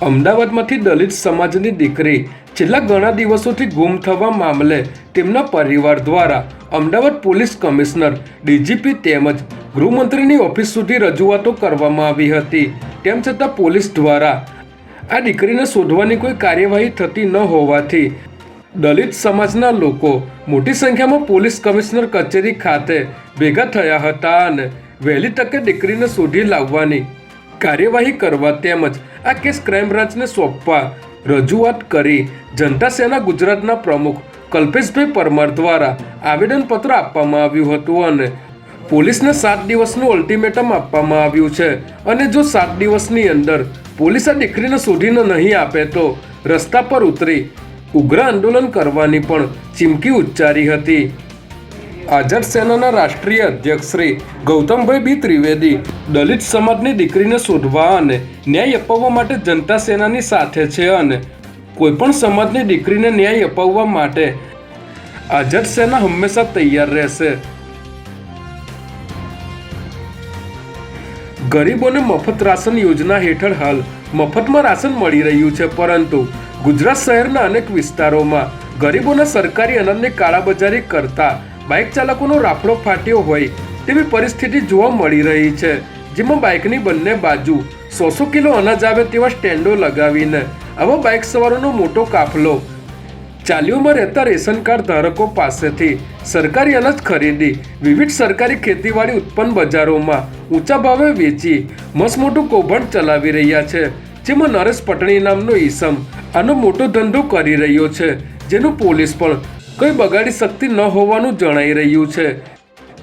અમદાવાદમાંથી દલિત સમાજની દીકરી. છેલ્લા ઘણા દિવસોથી ગુમ થવા મામલે તેમના પરિવાર દ્વારા અમદાવાદ પોલીસ કમિશનર, ડીજીપી તેમજ ગૃહમંત્રીની ઓફિસ સુધી રજૂઆતો કરવામાં આવી હતી. તેમ છતાં પોલીસ દ્વારા આ દીકરીને શોધવાની કોઈ કાર્યવાહી થતી ન હોવાથી દલિત સમાજના લોકો મોટી સંખ્યામાં પોલીસ કમિશનર કચેરી ખાતે ભેગા થયા હતા અને વહેલી તકે દીકરીને શોધી લાવવાની કાર્યવાહી કરવા તેમજ આ કેસ ક્રાઇમ બ્રાન્ચને સોંપવા રજૂઆત કરી. જનતા સેના ગુજરાતના પ્રમુખ કલ્પેશભાઈ પરમાર દ્વારા આવેદનપત્ર આપવામાં આવ્યું હતું અને પોલીસને સાત દિવસનું અલ્ટિમેટમ આપવામાં આવ્યું છે. અને જો સાત દિવસની અંદર પોલીસ આ દીકરીને શોધીને નહીં આપે તો રસ્તા પર ઉતરી ઉગ્ર આંદોલન કરવાની પણ ચીમકી ઉચ્ચારી હતી. આઝાદ સેનાના રાષ્ટ્રીય અધ્યક્ષ શ્રી ગૌતમભાઈ બી ત્રિવેદી, દલિત સમાજની દીકરીને શોધવા અને ન્યાય અપાવવા માટે જનતા સેનાની સાથે છે અને કોઈપણ સમાજની દીકરીને ન્યાય અપાવવા માટે આઝાદ સેના હંમેશા તૈયાર રહેશે. ગરીબોને મફત રાશન યોજના હેઠળ હાલ મફતમાં રાશન મળી રહ્યું છે, પરંતુ ગુજરાત શહેરના અનેક વિસ્તારોમાં ગરીબોના સરકારી અનાજની કાળાબજારી કરતા બાઇક ચાલકોનો રાફડો ફાટ્યો હોય તેવી પરિસ્થિતિ જોવા મળી રહી છે. જેમાં બાઇકની બંને બાજુ સો સો કિલો અનાજ આવે તેવા સ્ટેન્ડો લગાવીને આવા બાઇક સવારોનો મોટો કાફલો. ચાલીઓમાં રહેતા રેશન કાર્ડ ધારકો પાસેથી સરકારી અનાજ ખરીદી વિવિધ સરકારી ખેતીવાડી ઉત્પન્ન બજારોમાં ઊંચા ભાવે વેચી મસમોટું કૌભાંડ ચલાવી રહ્યા છે. જેમાં નરેશ પટણી નામનો ઈસમ આનો મોટો ધંધો કરી રહ્યો છે. જેનું પોલીસ પણ કંઈ બગાડી શકતી ન હોવાનું જણાઈ રહ્યું છે,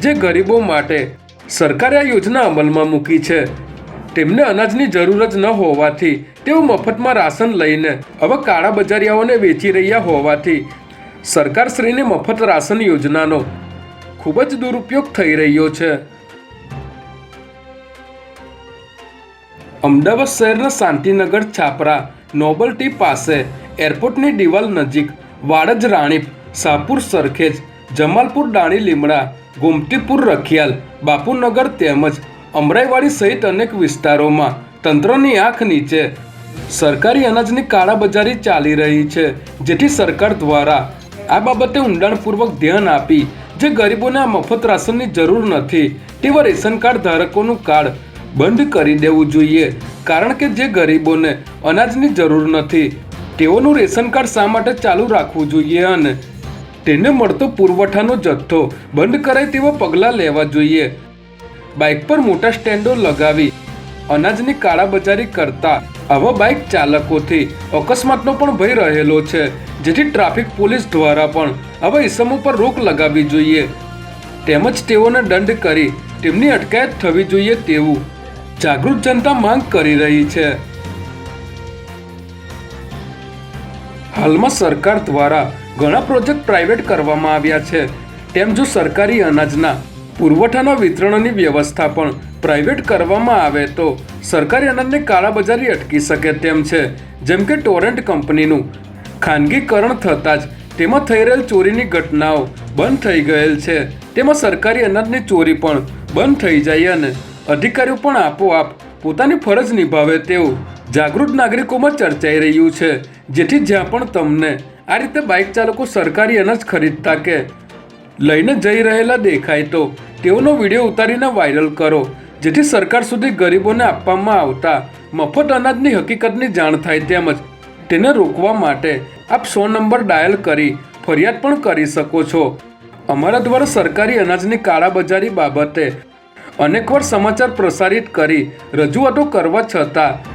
જે ગરીબો માટે સરકારે આ યોજના અમલમાં મૂકી છે. તેમને અનાજની જરૂર જ ન હોવાથી તેઓ મફતમાં રાશન લઈને હવે કાળા બજારિયાઓને વેચી રહ્યા હોવાથી સરકારશ્રીની મફત રાશન યોજનાનો ખૂબ જ દુરુપયોગ થઈ રહ્યો છે. અમદાવાદ શહેરના શાંતિનગર છાપરા નોબલ ટી પાસે એરપોર્ટની દિવાલ નજીક વાડજ રાણીપ શાહપુર સરખેજ, જમાલપુર દાણી લીમડા, ગોમતીપુર રખિયાલ, બાપુનગર તેમજ અમરાઈવાડી સહિત અનેક વિસ્તારોમાં તંત્રની આંખ નીચે સરકારી અનાજની કાળાબજારી ચાલી રહી છે, જેથી સરકાર દ્વારા આ બાબતે ઊંડાણપૂર્વક ધ્યાન આપી જે ગરીબોને આ મફત રાશનની જરૂર નથી, તેવા રેશન કાર્ડ ધારકોનું કાર્ડ બંધ કરી દેવું જોઈએ. કારણ કે જે ગરીબોને અનાજની જરૂર નથી, તેઓનું રેશન કાર્ડ શા માટે ચાલુ રાખવું જોઈએ અને તેને મળતો પુરવઠાનો જથ્થો બંધ કરાય તેવા પગલાં લેવા જોઈએ. બાઇક પર મોટા સ્ટેન્ડો લગાવી અનાજની કાળાબજારી કરતા આવા બાઇક ચાલકોથી અકસ્માતનો પણ ભય રહેલો છે. જેથી ટ્રાફિક પોલીસ દ્વારા પણ આવા ઇસમો પર રોક લગાવવી જોઈએ. તેમજ તેઓને દંડ કરી તેમની અટકાયત થવી જોઈએ તેવું જાગૃત જનતા માંગ કરી રહી છે. હાલમાં સરકાર દ્વારા ઘણા પ્રોજેક્ટ પ્રાઇવેટ કરવામાં આવ્યા છે. તેમ જો સરકારી અનાજના પુરવઠાના વિતરણની વ્યવસ્થા પણ પ્રાઇવેટ કરવામાં આવે તો સરકારી અનાજને કાળાબજારી અટકી શકે તેમ છે. જેમ કે ટોરેન્ટ કંપનીનું ખાનગીકરણ થતાં જ તેમાં થઈ રહેલ ચોરીની ઘટનાઓ બંધ થઈ ગયેલ છે. તેમાં સરકારી અનાજની ચોરી પણ બંધ થઈ જાય અને અધિકારીઓ પણ આપોઆપ પોતાની ફરજ નિભાવે તેવું જાગૃત નાગરિકોમાં ચર્ચાઈ રહ્યું છે. જેથી જ્યાં પણ તમને આ રીતે બાઇક ચાલકો સરકારી અનાજ ખરીદતા કે લઈને જઈ રહેલા દેખાય તો તેઓનો વીડિયો ઉતારીને વાયરલ કરો, જેથી સરકાર સુધી ગરીબોને આપવામાં આવતા મફત અનાજની હકીકતની જાણ થાય તેમજ તેને રોકવા માટે આપ સો નંબર ડાયલ કરી ફરિયાદ પણ કરી શકો છો. અમારા દ્વારા સરકારી અનાજની કાળાબજારી બાબતે અનેકવાર સમાચાર પ્રસારિત કરી રજૂઆતો કરવા છતાં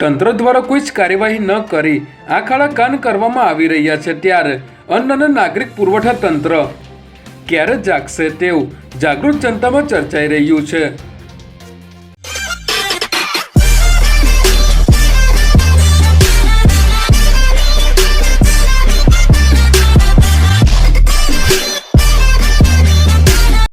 તંત્ર દ્વારા કોઈ જ કાર્યવાહી ન કરી. આ ખાડા કાન કરવામાં આવી રહ્યા છે ત્યારે અન્ન અને નાગરિક પુરવઠા તંત્ર ક્યારે જાગશે તેવું જાગૃત જનતામાં ચર્ચાઈ રહ્યું છે.